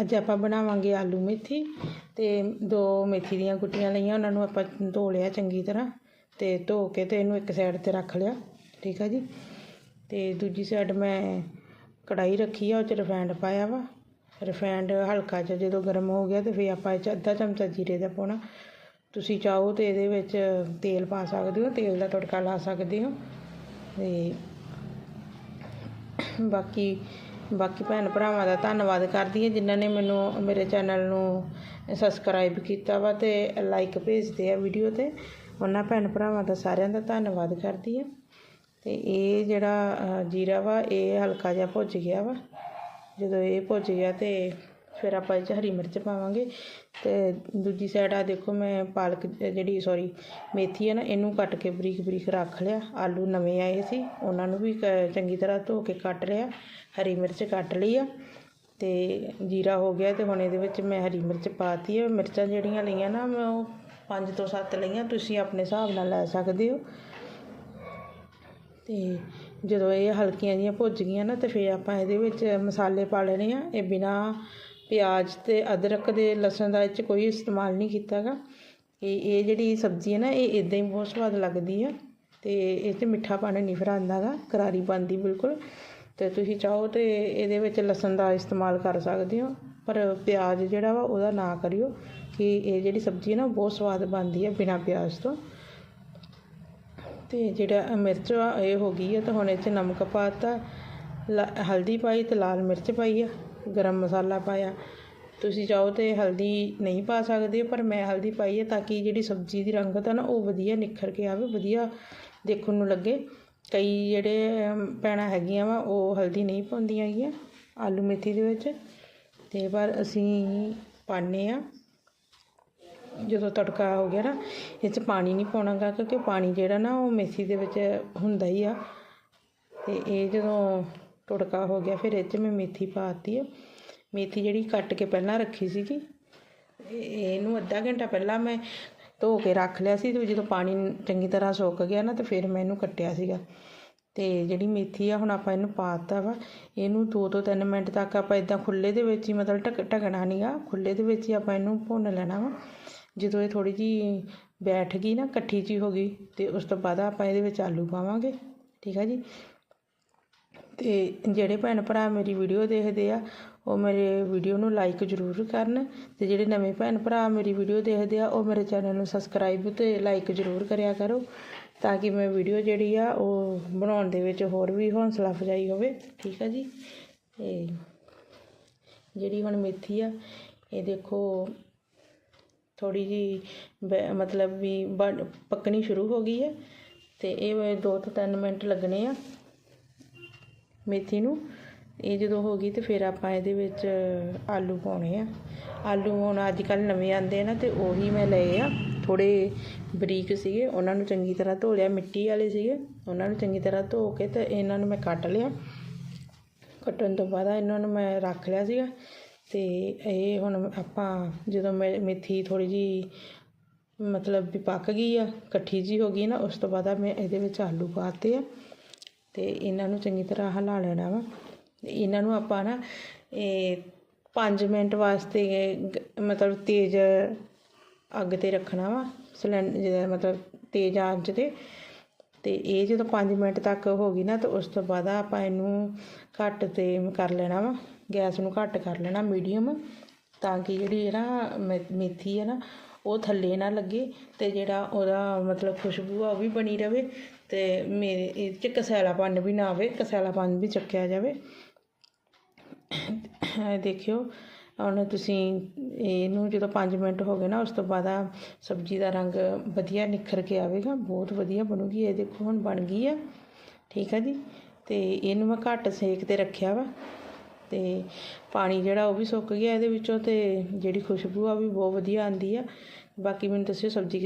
ਅੱਜ ਆਪਾਂ ਬਣਾਵਾਂਗੇ ਆਲੂ ਮੇਥੀ ਤੇ ਦੋ ਮੇਥੀ ਦੀਆਂ ਗੁੱਟੀਆਂ ਲਈਆਂ, ਉਹਨਾਂ ਨੂੰ ਆਪਾਂ ਧੋ ਲਿਆ ਚੰਗੀ ਤਰ੍ਹਾਂ ਤੇ ਧੋ ਕੇ ਤੇ ਇਹਨੂੰ ਇੱਕ ਸਾਈਡ ਤੇ ਰੱਖ ਲਿਆ, ਠੀਕ ਆ ਜੀ? ਤੇ ਦੂਜੀ ਸਾਈਡ ਮੈਂ ਕੜਾਈ ਰੱਖੀ ਆ, ਉਹ 'ਚ ਰਿਫਾਈਂਡ ਪਾਇਆ ਵਾ। ਰਿਫਾਈਂਡ ਹਲਕਾ ਜਿਹਾ ਜਦੋਂ ਗਰਮ ਹੋ ਗਿਆ ਤੇ ਫਿਰ ਆਪਾਂ ਇਹ 'ਚ ਅੱਧਾ ਚਮਚਾ ਜੀਰੇ ਦਾ ਪਾਉਣਾ। ਤੁਸੀਂ ਚਾਹੋ ਤੇ ਇਹਦੇ ਵਿੱਚ ਤੇਲ ਪਾ ਸਕਦੇ ਹੋ, ਤੇਲ ਦਾ ਤੜਕਾ ਲਾ ਸਕਦੇ ਹੋ। ਤੇ ਬਾਕੀ ਬਾਕੀ ਭੈਣ ਭਰਾਵਾਂ ਦਾ ਧੰਨਵਾਦ ਕਰਦੀ ਹਾਂ ਜਿਨ੍ਹਾਂ ਨੇ ਮੈਨੂੰ ਮੇਰੇ ਚੈਨਲ ਨੂੰ ਸਬਸਕ੍ਰਾਈਬ ਕੀਤਾ ਵਾ ਤੇ ਲਾਈਕ ਭੇਜਦੇ ਆ ਵੀਡੀਓ ਤੇ। ਉਹਨਾਂ ਭੈਣ ਭਰਾਵਾਂ ਦਾ ਸਾਰਿਆਂ ਦਾ ਧੰਨਵਾਦ ਕਰਦੀ ਹਾਂ। ਤੇ ਇਹ ਜਿਹੜਾ ਜੀਰਾ ਵਾ, ਇਹ ਹਲਕਾ ਜਿਹਾ ਭੁੱਜ ਗਿਆ ਵਾ। ਜਦੋਂ ਇਹ ਭੁੱਜ ਗਿਆ ਤੇ ਫਿਰ ਆਪਾਂ ਇਹ 'ਚ ਹਰੀ ਮਿਰਚ ਪਾਵਾਂਗੇ। ਤੇ ਦੂਜੀ ਸਾਈਡ ਆ ਦੇਖੋ ਮੈਂ ਪਾਲਕ ਜਿਹੜੀ ਸੌਰੀ ਮੇਥੀ ਹੈ ਨਾ, ਇਹਨੂੰ ਕੱਟ ਕੇ ਬਰੀਕ ਬਰੀਕ ਰੱਖ ਲਿਆ। ਆਲੂ ਨਵੇਂ ਆਏ ਸੀ, ਉਹਨਾਂ ਨੂੰ ਵੀ ਕ- ਚੰਗੀ ਤਰ੍ਹਾਂ ਧੋ ਕੇ ਕੱਟ ਲਿਆ। ਹਰੀ ਮਿਰਚ ਕੱਟ ਲਈ ਆ। ਤੇ ਜੀਰਾ ਹੋ ਗਿਆ ਤੇ ਹੁਣ ਇਹਦੇ ਵਿੱਚ ਮੈਂ ਹਰੀ ਮਿਰਚ ਪਾਤੀ ਹੈ ਮਿਰਚਾਂ ਜਿਹੜੀਆਂ ਲਈਆਂ ਨਾ, ਮੈਂ ਉਹ 5 ਤੋਂ 7 ਲਈਆਂ, ਤੁਸੀਂ ਆਪਣੇ ਹਿਸਾਬ ਨਾਲ ਲੈ ਸਕਦੇ ਹੋ। ਤੇ ਜਦੋਂ ਇਹ ਹਲਕੀਆਂ ਜਿਹੀਆਂ ਭੁੱਜ ਗਈਆਂ ਨਾ, ਤੇ ਫਿਰ ਆਪਾਂ ਇਹਦੇ ਵਿੱਚ ਮਸਾਲੇ ਪਾ ਲੈਣੇ ਆ। ਇਹ ਬਿਨਾ ਪਿਆਜ਼ ਤੇ ਅਦਰਕ ਦੇ ਲਸਣ ਦਾ ਇਹ 'ਚ ਕੋਈ ਇਸਤੇਮਾਲ ਨਹੀਂ ਕੀਤਾ ਗਾ ਇਹ ਇਹ ਜਿਹੜੀ ਸਬਜ਼ੀ ਹੈ ਨਾ, ਇਹ ਇਦਾਂ ਹੀ ਬਹੁਤ ਸਵਾਦ ਲੱਗਦੀ ਆ ਤੇ ਇਹ 'ਚ ਮਿੱਠਾ ਪਾਣੀ ਨਹੀਂ ਫਿਰ ਆਉਂਦਾ ਗਾ ਕਰਾਰੀ ਬਣਦੀ ਬਿਲਕੁਲ। ਤੇ ਤੁਸੀਂ ਚਾਹੋ ਤੇ ਇਹਦੇ ਵਿੱਚ ਲਸਣ ਦਾ ਇਸਤੇਮਾਲ ਕਰ ਸਕਦੇ ਹੋ, ਪਰ ਪਿਆਜ਼ ਜਿਹੜਾ ਵਾ ਉਹਦਾ ਨਾ ਕਰਿਓ, ਕਿ ਇਹ ਜਿਹੜੀ ਸਬਜ਼ੀ ਹੈ ਨਾ, ਬਹੁਤ ਸਵਾਦ ਬਣਦੀ ਹੈ ਬਿਨਾ ਪਿਆਜ਼ ਤੋਂ। ਤੇ ਜਿਹੜਾ ਮਿਰਚ ਆ ਇਹ ਹੋ ਗਈ ਆ, ਤਾਂ ਹੁਣ ਇਹ 'ਚ ਨਮਕ ਪਾਤਾ ਹਲਦੀ ਪਾਈ ਤੇ ਲਾਲ ਮਿਰਚ ਪਾਈ ਆ। ਗਰਮ ਮਸਾਲਾ ਪਾਇਆ। ਤੁਸੀਂ ਚਾਹੋ ਤਾਂ ਹਲਦੀ ਨਹੀਂ ਪਾ ਸਕਦੇ ਪਰ ਮੈਂ ਹਲਦੀ ਪਾਈ ਹੈ ਤਾਂ ਕਿ ਜਿਹੜੀ ਸਬਜ਼ੀ ਦੀ ਰੰਗਤ ਆ ਨਾ ਉਹ ਵਧੀਆ ਨਿਖਰ ਕੇ ਆਵੇ ਵਧੀਆ ਦੇਖਣ ਨੂੰ ਲੱਗੇ। ਕਈ ਜਿਹੜੇ ਅਮ, ਭੈਣਾਂ ਹੈਗੀਆਂ ਵਾ ਉਹ ਹਲਦੀ ਨਹੀਂ ਪਾਉਂਦੀਆਂ ਹੈਗੀਆਂ ਆਲੂ ਮੇਥੀ ਦੇ ਵਿੱਚ। ਤੇ ਪਰ ਅਸੀਂ ਪਾਉਂਦੇ ਆ ਜਦੋਂ ਤੜਕਾ ਹੋ ਗਿਆ ਨਾ ਇਹ 'ਚ ਪਾਣੀ ਨਹੀਂ ਪਾਉਣਾ ਗਾ ਕਿਉਂਕਿ ਪਾਣੀ ਜਿਹੜਾ ਨਾ ਉਹ ਮੇਥੀ ਦੇ ਵਿੱਚ ਹੁੰਦਾ ਹੀ ਆ। ਤੇ ਇਹ ਜਦੋਂ ਤੜਕਾ ਹੋ ਗਿਆ, ਫਿਰ ਇਹ 'ਚ ਮੈਂ ਮੇਥੀ ਪਾਤੀ ਆ। ਮੇਥੀ ਜਿਹੜੀ ਕੱਟ ਕੇ ਪਹਿਲਾਂ ਰੱਖੀ ਸੀਗੀ, ਇਹ- ਇਹਨੂੰ ਅੱਧਾ ਘੰਟਾ ਪਹਿਲਾਂ ਮੈਂ ਧੋ ਕੇ ਰੱਖ ਲਿਆ ਸੀ ਤੇ ਜਦੋਂ ਪਾਣੀ ਚੰਗੀ ਤਰ੍ਹਾਂ ਸੁੱਕ ਗਿਆ ਨਾ ਤੇ ਫਿਰ ਮੈਂ ਇਹਨੂੰ ਕੱਟਿਆ ਸੀਗਾ। ਤੇ ਜਿਹੜੀ ਮੇਥੀ ਆ, ਹੁਣ ਆਪਾਂ ਇਹਨੂੰ ਪਾਤਾ ਵਾ। ਇਹਨੂੰ 2 ਤੋਂ 3 ਮਿੰਟ ਤੱਕ ਆਪਾਂ ਇਦਾਂ ਖੁੱਲੇ ਦੇ ਵਿੱਚ ਹੀ ਮਤਲਬ ਢੱਕ, ਢਕਣਾ ਨਹੀਂਗਾ ਖੁੱਲੇ ਦੇ ਵਿੱਚ ਹੀ ਆਪਾਂ ਇਹਨੂੰ ਭੁੰਨ ਲੈਣਾ ਵਾ। ਜਦੋਂ ਇਹ ਥੋੜੀ ਜੀ ਬੈਠ ਗਈ ਨਾ, ਇਕੱਠੀ ਜੀ ਹੋ ਗਈ ਤੇ ਉਸ ਤੋਂ ਬਾਅਦ ਆਪਾਂ ਇਹਦੇ ਵਿੱਚ ਆਲੂ ਪਾਵਾਂਗੇ। ਠੀਕ ਆ ਜੀ? ਅਤੇ ਜਿਹੜੇ ਭੈਣ ਭਰਾ ਮੇਰੀ ਵੀਡੀਓ ਦੇਖਦੇ ਆ, ਉਹ ਮੇਰੇ ਵੀਡੀਓ ਨੂੰ ਲਾਈਕ ਜ਼ਰੂਰ ਕਰਨ ਅਤੇ ਜਿਹੜੇ ਨਵੇਂ ਭੈਣ ਭਰਾ ਮੇਰੀ ਵੀਡੀਓ ਦੇਖਦੇ ਆ, ਉਹ ਮੇਰੇ ਚੈਨਲ ਨੂੰ ਸਬਸਕ੍ਰਾਈਬ ਅਤੇ ਲਾਈਕ ਜ਼ਰੂਰ ਕਰਿਆ ਕਰੋ ਤਾਂ ਕਿ ਮੈਂ ਵੀਡੀਓ ਜਿਹੜੀ ਆ, ਉਹ ਬਣਾਉਣ ਦੇ ਵਿੱਚ ਹੋਰ ਵੀ ਹੌਸਲਾ ਅਫਜ਼ਾਈ ਹੋਵੇ। ਠੀਕ ਆ ਜੀ? ਤੇ ਜਿਹੜੀ ਹੁਣ ਮੇਥੀ ਆ, ਇਹ ਦੇਖੋ ਥੋੜੀ ਜੀ ਮਤਲਬ ਵੀ ਬਣ, ਪੱਕਣੀ ਸ਼ੁਰੂ ਹੋ ਗਈ ਹੈ ਤੇ ਇਹ 2 ਤੋਂ 3 ਮਿੰਟ ਲੱਗਣੇ ਆ। ਮੇਥੀ ਨੂੰ। ਇਹ ਜਦੋਂ ਹੋ ਗਈ ਤੇ ਫਿਰ ਆਪਾਂ ਇਹਦੇ ਵਿੱਚ ਆਲੂ ਪਾਉਣੇ ਆ। ਆਲੂ ਹੁਣ ਅੱਜ ਕੱਲ੍ਹ ਨਵੇਂ ਆਉਂਦੇ ਆ ਨਾ ਤੇ ਉਹੀ ਮੈਂ ਲਏ ਆ। ਥੋੜੇ ਬਰੀਕ ਸੀਗੇ, ਉਹਨਾਂ ਨੂੰ ਚੰਗੀ ਤਰ੍ਹਾਂ ਧੋ ਲਿਆ। ਮਿੱਟੀ ਵਾਲੇ ਸੀਗੇ, ਉਹਨਾਂ ਨੂੰ ਚੰਗੀ ਤਰ੍ਹਾਂ ਧੋ ਕੇ ਤੇ ਇਹਨਾਂ ਨੂੰ ਮੈਂ ਕੱਟ ਲਿਆ। ਕੱਟਣ ਤੋਂ ਬਾਅਦ ਇਹਨਾਂ ਨੂੰ ਮੈਂ ਰੱਖ ਲਿਆ ਸੀਗਾ। ਤੇ ਇਹ ਹੁਣ ਆਪਾਂ ਜਦੋਂ ਮੇ ਮੇਥੀ ਥੋੜੀ ਜੀ ਮਤਲਬ ਵੀ ਪੱਕ ਗਈ ਆ, ਇਕੱਠੀ ਜੀ ਹੋ ਗਈ ਨਾ, ਉਸ ਤੋਂ ਬਾਅਦ ਮੈਂ ਇਹਦੇ ਵਿੱਚ ਆਲੂ ਪਾਤੇ ਆ। ਤੇ ਇਹਨਾਂ ਨੂੰ ਚੰਗੀ ਤਰ੍ਹਾਂ ਹਿਲਾ ਲੈਣਾ ਵਾ। ਇਹਨਾਂ ਨੂੰ ਆਪਾਂ ਨਾ ਇਹ 5 ਮਿੰਟ ਵਾਸਤੇ ਮਤਲਬ ਤੇਜ਼ ਅੱਗ ਤੇ ਰੱਖਣਾ ਵਾ ਸਿਲੰਡਰ ਮਤਲਬ ਤੇਜ਼ ਆਂਚ ਤੇ। ਤੇ ਇਹ ਜਦੋਂ 5 ਮਿੰਟ ਤੱਕ ਹੋ ਗਈ ਨਾ, ਤਾਂ ਉਸ ਤੋਂ ਬਾਅਦ ਆਪਾਂ ਇਹਨੂੰ ਘੱਟ ਤੇ ਕਰ ਲੈਣਾ ਵਾ। ਗੈਸ ਨੂੰ ਘੱਟ ਕਰ ਲੈਣਾ, ਮੀਡੀਅਮ, ਤਾਂ ਕਿ ਜਿਹੜੀ ਹੈ ਨਾ ਮੇ- ਮੇਥੀ ਹੈ ਨਾ, ਉਹ ਥੱਲੇ ਨਾ ਲੱਗੇ ਤੇ ਜਿਹੜਾ ਉਹਦਾ ਮਤਲਬ ਖੁਸ਼ਬੂ ਆ ਉਹ ਵੀ ਬਣੀ ਰਵੇ। ਤੇ ਮੇਰੇ ਇਹ 'ਚ ਕਸੈਲਾਪਨ ਵੀ ਨਾ ਆਵੇ ਕਸੈਲਾਪਨ ਵੀ ਚੱਕਿਆ ਜਾਵੇ। ਦੇਖਿਓ, ਹੁਣ ਤੁਸੀਂ ਇਹਨੂੰ ਜਦੋਂ 5 ਮਿੰਟ ਹੋ ਗਏ ਨਾ, ਉਸ ਤੋਂ ਬਾਅਦ ਆ ਸਬਜ਼ੀ ਦਾ ਰੰਗ ਵਧੀਆ ਨਿਖਰ ਕੇ ਆਵੇਗਾ, ਬਹੁਤ ਵਧੀਆ ਬਣੂਗੀ, ਇਹ ਦੇਖੋ ਹੁਣ ਬਣ ਗਈ ਆ। ਠੀਕ ਆ ਜੀ? ਤੇ ਇਹਨੂੰ ਮੈਂ ਘੱਟ ਸੇਕ ਤੇ ਰੱਖਿਆ ਵਾ। ਤੇ ਪਾਣੀ ਜਿਹੜਾ ਉਹ ਵੀ ਸੁੱਕ ਗਿਆ ਇਹਦੇ ਵਿੱਚੋਂ ਤੇ ਜਿਹੜੀ ਖੁਸ਼ਬੂ ਆ ਉਹ ਵੀ ਬਹੁਤ ਵਧੀਆ ਆਉਂਦੀ ਆ। ਬਾਕੀ ਮੈਨੂੰ ਦੱਸਿਓ ਸਬਜ਼ੀ